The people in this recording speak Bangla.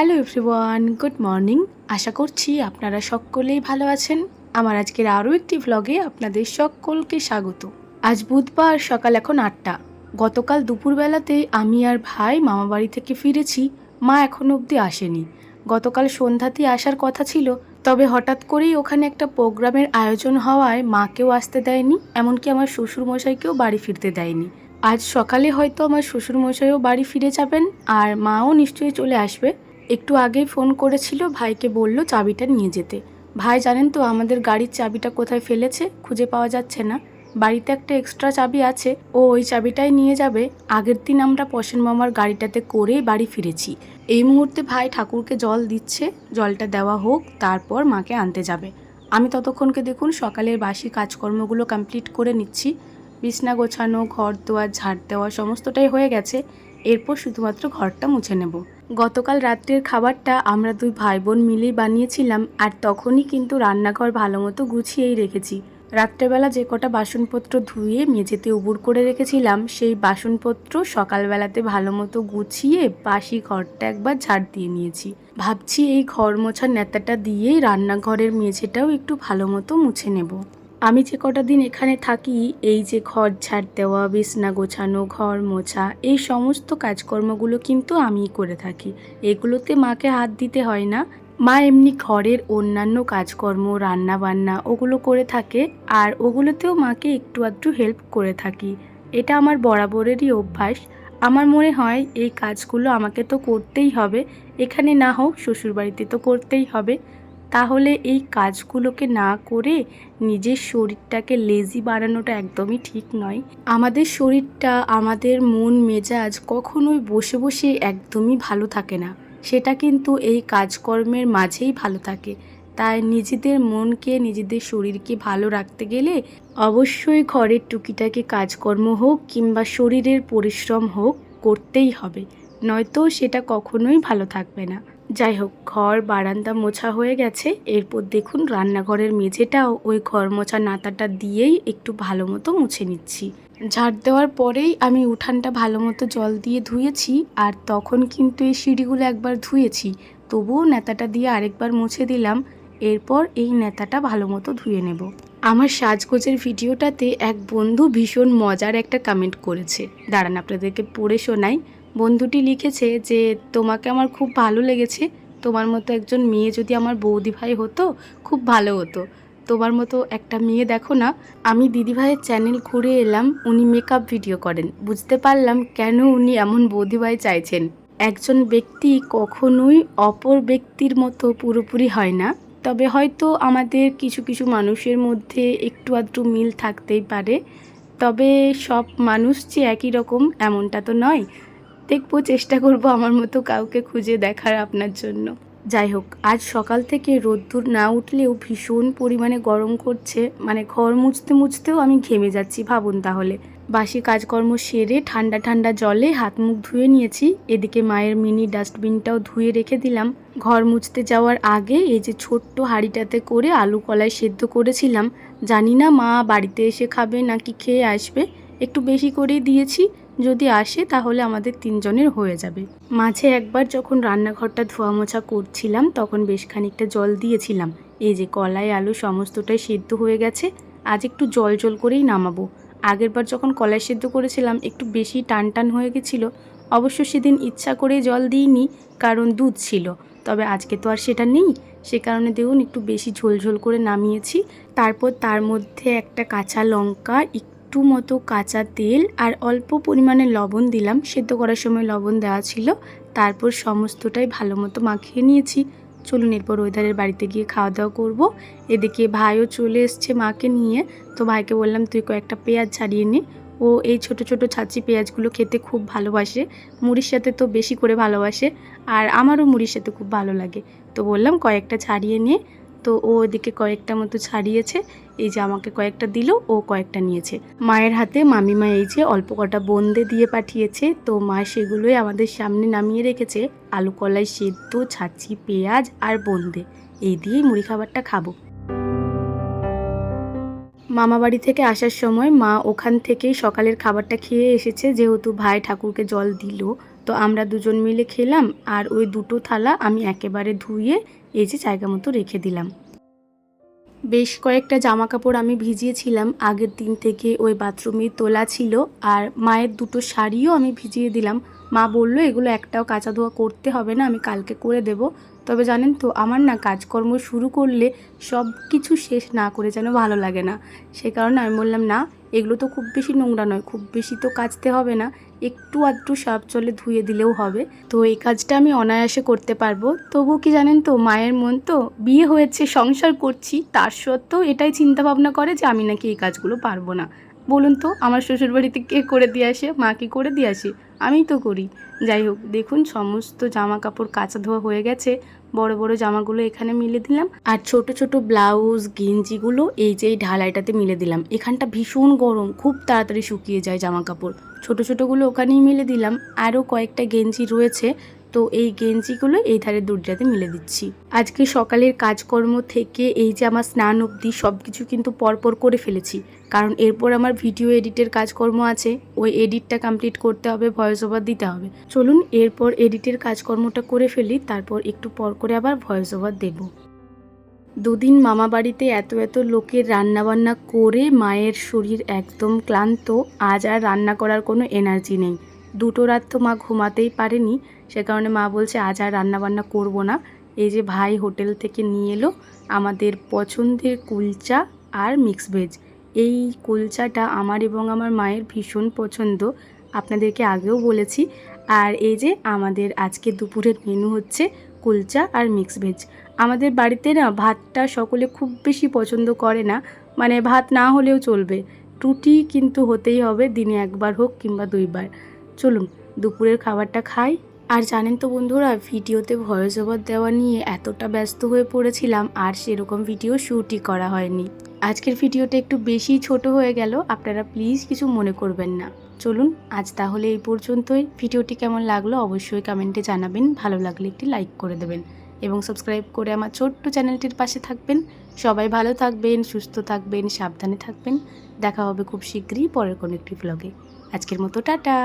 Hello everyone, good morning. আশা করছি আপনারা সকলেই ভালো আছেন। আমার আজকের আরও একটি ভ্লগে আপনাদের সকলকে স্বাগত। আজ বুধবার সকাল এখন আটটা। গতকাল দুপুরবেলাতেই আমি আর ভাই মামাবাড়ি থেকে ফিরেছি, মা এখনও অবধি আসেনি। গতকাল সন্ধ্যাতেই আসার কথা ছিল, তবে হঠাৎ করেই ওখানে একটা প্রোগ্রামের আয়োজন হওয়ায় মাকেও আসতে দেয়নি, এমনকি আমার শ্বশুরমশাইকেও বাড়ি ফিরতে দেয়নি। আজ সকালে হয়তো আমার শ্বশুরমশাইও বাড়ি ফিরে যাবেন, আর মাও নিশ্চয়ই চলে আসবে। একটু আগেই ফোন করেছিল, ভাইকে বলল চাবিটা নিয়ে যেতে। ভাই, জানেন তো আমাদের গাড়ির চাবিটা কোথায় ফেলেছে? খুঁজে পাওয়া যাচ্ছে না। বাড়িতে একটা এক্সট্রা চাবি আছে। ও ওই চাবিটাই নিয়ে যাবে। আগের দিন আমরা পশন মামার গাড়িটাতে করেই বাড়ি ফিরেছি। এই মুহূর্তে ভাই ঠাকুরকে জল দিচ্ছে। জলটা দেওয়া হোক, তারপর মাকে আনতে যাবে। আমি ততক্ষণকে দেখুন সকালের বাসি কাজকর্মগুলো কমপ্লিট করে নিচ্ছি। বিছনা গোছানো, ঘর দোয়ার, ঝাড় দেওয়া, সমস্তটাই হয়ে গেছে। এরপর শুধুমাত্র ঘরটা মুছে নেব। গতকাল রাত্রের খাবারটা আমরা দুই ভাই বোন মিলেই বানিয়েছিলাম আর তখনই কিন্তু রান্নাঘর ভালো মতো গুছিয়েই রেখেছি। রাত্রেবেলা যে কটা বাসনপত্র ধুয়ে মেঝেতে উবুর করে রেখেছিলাম, সেই বাসনপত্র সকালবেলাতে ভালো মতো গুছিয়ে বাসি ঘরটা একবার ঝাড় দিয়ে নিয়েছি। ভাবছি এই ঘর মোছার নেতাটা দিয়েই রান্নাঘরের মেঝেটাও একটু ভালো মতো মুছে নেব। আমি যে কটা দিন এখানে থাকি, এই যে ঘর ঝাড় দেওয়া, বিছনা গোছানো, ঘর মোছা, এই সমস্ত কাজকর্মগুলো কিন্তু আমিই করে থাকি। এগুলোতে মাকে হাত দিতে হয় না। মা এমনি ঘরের অন্যান্য কাজকর্ম রান্না বান্না ওগুলো করে থাকে আর ওগুলোতেও মাকে একটু আধটু হেল্প করে থাকি। এটা আমার বরাবরেরই অভ্যাস। আমার মনে হয় এই কাজগুলো আমাকে তো করতেই হবে। এখানে না হোক, শ্বশুরবাড়িতে তো করতেই হবে। তাহলে এই কাজগুলোকে না করে নিজের শরীরটাকে লেজি বানানোটা একদমই ঠিক নয়। আমাদের শরীরটা, আমাদের মন মেজাজ কখনোই বসে বসে একদমই ভালো থাকে না। সেটা কিন্তু এই কাজকর্মের মাঝেই ভালো থাকে। তাই নিজেদের মনকে, নিজেদের শরীরকে ভালো রাখতে গেলে অবশ্যই ঘরের টুকিটাকি কাজকর্ম হোক কিংবা শরীরের পরিশ্রম হোক করতেই হবে। নয়তো সেটা কখনোই ভালো থাকবে না। যাই হোক, ঘর, বারান্দা মোছা হয়ে গেছে। এরপর দেখুন রান্নাঘরের মেঝেটাও ওই ঘর মোছা নাতাটা দিয়েই একটু ভালো মতো মুছে নিচ্ছি। ঝাড় দেওয়ার পরেই আমি উঠানটা ভালো মতো জল দিয়ে ধুয়েছি আর তখন কিন্তু এই সিঁড়িগুলো একবার ধুয়েছি। তবুও নেতাটা দিয়ে আরেকবার মুছে দিলাম। এরপর এই নেতাটা ভালো মতো ধুয়ে নেব। আমার সাজগোজের ভিডিওটাতে এক বন্ধু ভীষণ মজার একটা কমেন্ট করেছে। দাঁড়ান, আপনাদেরকে পড়ে শোনাই। বন্ধুটি লিখেছে যে, তোমাকে আমার খুব ভালো লেগেছে। তোমার মতো একজন মেয়ে যদি আমার বৌদি ভাই হতো, খুব ভালো হতো। তোমার মতো একটা মেয়ে দেখো না। আমি দিদিভাইয়ের চ্যানেল ঘুরে এলাম, উনি মেকআপ ভিডিও করেন। বুঝতে পারলাম কেন উনি এমন বৌদিভাই চাইছেন। একজন ব্যক্তি কখনোই অপর ব্যক্তির মতো পুরোপুরি হয় না। তবে হয়তো আমাদের কিছু কিছু মানুষের মধ্যে একটু আধটু মিল থাকতেই পারে। তবে সব মানুষ যে একই রকম, এমনটা তো নয়। দেখব, চেষ্টা করব আমার মতো কাউকে খুঁজে দেখার আপনার জন্য। যাই হোক, আজ সকাল থেকে রোদ্দুর না উঠলেও ভীষণ পরিমাণে গরম করছে। মানে ঘর মুছতে মুছতেও আমি ঘেমে যাচ্ছি, ভাবুন তাহলে। বাসি কাজকর্ম সেরে ঠান্ডা ঠান্ডা জলে হাত মুখ ধুয়ে নিয়েছি। এদিকে মায়ের মিনি ডাস্টবিনটাও ধুয়ে রেখে দিলাম। ঘর মুছতে যাওয়ার আগে এই যে ছোট্ট হাঁড়িটাতে করে আলু কলাই সেদ্ধ করেছিলাম। জানি না মা বাড়িতে এসে খাবে নাকি খেয়ে আসবে। একটু বেশি করেই দিয়েছি। যদি আসে তাহলে আমাদের তিনজনের হয়ে যাবে। মাঝে একবার যখন রান্নাঘরটা ধোয়া মোছা করছিলাম, তখন বেশ খানিকটা জল দিয়েছিলাম। এই যে কলাই, আলু সমস্তটাই সেদ্ধ হয়ে গেছে, আজ একটু জল জল করেই নামাবো। আগেরবার যখন কলাই সেদ্ধ করেছিলাম, একটু বেশি টান টান হয়ে গেছিল। অবশ্য সেদিন ইচ্ছা করে জল দিইনি, কারণ দুধ ছিল। তবে আজকে তো আর সেটা নেই। সে কারণে দেখুন, একটু বেশি ঝোল ঝোল করে নামিয়েছি। তারপর তার মধ্যে একটা কাঁচা লঙ্কা একটু মতো কাঁচা তেল আর অল্প পরিমাণে লবণ দিলাম। সেদ্ধ করার সময় লবণ দেওয়া ছিল। তারপর সমস্তটাই ভালো মতো মাখিয়ে নিয়েছি। চলুন এরপর ওয়েদারের বাড়িতে গিয়ে খাওয়া দাওয়া করব। এদিকে ভাইও চলে এসছে মাকে নিয়ে। তো ভাইকে বললাম, তুই কয়েকটা পেঁয়াজ ছাড়িয়ে নে। ও এই ছোট ছোট ছাঁচি পেঁয়াজগুলো খেতে খুব ভালোবাসে। মুড়ির সাথে তো বেশি করে ভালোবাসে। আর আমারও মুড়ির সাথে খুব ভালো লাগে। তো বললাম, কয়েকটা ছাড়িয়ে নিয়ে তো ও ওদিকে কয়েকটা মতো ছাড়িয়েছে, এই যে আমাকে কয়েকটা দিল, ও কয়েকটা নিয়েছে। মায়ের হাতে মামিমা এই যে অল্প কটা বন্দে দিয়ে পাঠিয়েছে, তো মা সেগুলোই আমাদের সামনে নামিয়ে রেখেছে, আলু কলাই সেদ্ধ, ছাঁচি, পেঁয়াজ আর বোন্দে। এই দিয়েই মুড়ি খাবারটা খাব। মামা বাড়ি থেকে আসার সময় মা ওখান থেকেই সকালের খাবারটা খেয়ে এসেছে, যেহেতু ভাই ঠাকুরকে জল দিল। তো আমরা দুজন মিলে খেলাম আর ওই দুটো থালা আমি একেবারে ধুয়ে এই যে জায়গা মতো রেখে দিলাম। বেশ কয়েকটা জামা কাপড় আমি ভিজিয়েছিলাম। আগের দিন থেকে ওই বাথরুমে তোলা ছিল আর মায়ের দুটো শাড়িও আমি ভিজিয়ে দিলাম। মা বলল, এগুলো একটাও কাঁচা ধোয়া করতে হবে না, আমি কালকে করে দেব। তবে জানেন তো, আমার না কাজকর্ম শুরু করলে সব কিছু শেষ না করে যেন ভালো লাগে না। সে কারণে আমি বললাম, না, এগুলো তো খুব বেশি নোংরা নয়, খুব বেশি তো কাচতে হবে না। একটু আধটু সাপ জলে ধুয়ে দিলেও হবে। তো এই কাজটা আমি অনায়াসে করতে পারব। তবু কি জানেন তো, মায়ের মন তো বিয়ে হয়েছে, সংসার করছি, তার সত্ত্বেও এটাই চিন্তা ভাবনা করে যে আমি নাকি এই কাজগুলো পারব না। বলুন তো, আমার শ্বশুরবাড়িতে কে করে দিয়ে আসে, মা কি করে দিয়ে আসে? আমি তো করি। যাই হোক, দেখুন, সমস্ত জামা কাপড় কাচা ধোয়া হয়ে গেছে। বড় বড় জামাগুলো এখানে মিলে দিলাম। আর ছোট ছোট ব্লাউজ, গেঞ্জিগুলো এই যে এই ঢালাইটাতে মিলে দিলাম। এখানটা ভীষণ গরম, খুব তাড়াতাড়ি শুকিয়ে যায় জামা কাপড় ছোট ছোটোগুলো ওখানেই মিলে দিলাম। আরও কয়েকটা গেঞ্জি রয়েছে। তো এই গেঞ্জিগুলো এই ধারে দুটাতে মিলে দিচ্ছি। আজকে সকালের কাজকর্ম থেকে এই যে আমার স্নান অবধি সব কিছু কিন্তু পরপর করে ফেলেছি। কারণ এরপর আমার ভিডিও এডিটের কাজকর্ম আছে, ওই এডিটটা কমপ্লিট করতে হবে, ভয়েস ওভার দিতে হবে। চলুন এরপর এডিটের কাজকর্মটা করে ফেলি, তারপর একটু পর করে আবার ভয়েস ওভার দেবো। দুদিন মামা বাড়িতে এত এত লোকের রান্নাবান্না করে মায়ের শরীর একদম ক্লান্ত, আজ আর রান্না করার কোনো এনার্জি নেই। দুটো রাত তো মা ঘুমাতেই পারেনি, সে কারণে মা বলছে, আজ আর রান্নাবান্না করব না। এই যে ভাই হোটেল থেকে নিয়ে এলো আমাদের পছন্দের কুলচা আর মিক্স ভেজ এই কুলচাটা আমার এবং আমার মায়ের ভীষণ পছন্দ, আপনাদেরকে আগেও বলেছি। আর এই যে আমাদের আজকে দুপুরের মেনু হচ্ছে কুলচা আর মিক্স ভেজ আমাদের বাড়িতে না ভাতটা সকলে খুব বেশি পছন্দ করে না মানে ভাত না হলেও চলবে। রুটি কিন্তু হতেই হবে, দিনে একবার হোক কিংবা দুইবার। চলুন দুপুরের খাবারটা খাই। আর জানেন তো বন্ধুরা, ভিডিওতে ভয়েস ওভার দেওয়া নিয়ে এতটা ব্যস্ত হয়ে পড়েছিলাম, আর সেরকম ভিডিও শ্যুটই করা হয়নি। আজকের ভিডিওটা একটু বেশি ছোট হয়ে গেল, আপনারা প্লিজ কিছু মনে করবেন না। চলুন, আজ তাহলে এই পর্যন্তই। ভিডিওটি কেমন লাগল অবশ্যই কমেন্টে জানাবেন, ভালো লাগলে একটি লাইক করে দেবেন। এবং সাবস্ক্রাইব করে আমার ছোট্ট চ্যানেলটির পাশে থাকবেন। সবাই ভালো থাকবেন, সুস্থ থাকবেন, সাবধানে থাকবেন। দেখা হবে খুব শীঘ্রই পরের কোনো একটি ব্লগে আজকের মতো টাটা।